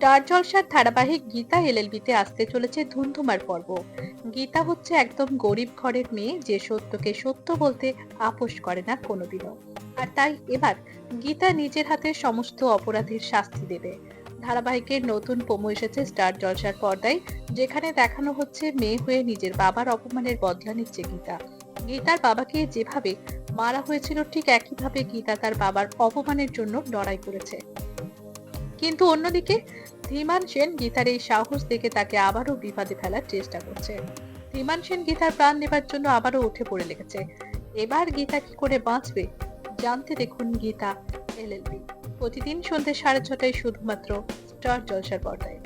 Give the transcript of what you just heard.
Star জলসার ধারাবাহিক গীতা এলএলবিতে আসতে চলেছে ধুমধুমার পর্ব। গীতা হচ্ছে একদম গরিব ঘরের মেয়ে যে সত্যকে সত্য বলতে আপোষ করে না কোনোদিনও। আর তাই এবার গীতা নিজের হাতে সমস্ত অপরাধের শাস্তি দেবে। ধারাবাহিকের নতুন পোমো এসেছে স্টার জলসার পর্দায়, যেখানে দেখানো হচ্ছে মেয়ে হয়ে নিজের বাবার অপমানের বদলা নিচ্ছে গীতা। গীতার বাবাকে যেভাবে মারা হয়েছিল ঠিক একইভাবে গীতা তার বাবার অপমানের জন্য লড়াই করেছে। কিন্তু অন্যদিকে, ধীমান সেন গীতার এই সাহস দেখে তাকে আবারও বিপদে ফেলার চেষ্টা করছে। ধীমান সেন গীতার প্রাণ নেবার জন্য আবারও উঠে পড়ে লেগেছে। এবার গীতা কি করে বাঁচবে, জানতে দেখুন গীতা এলএলবি প্রতিদিন সন্ধ্যে সাড়ে ছটায় শুধুমাত্র স্টার জলসার পর্দায়।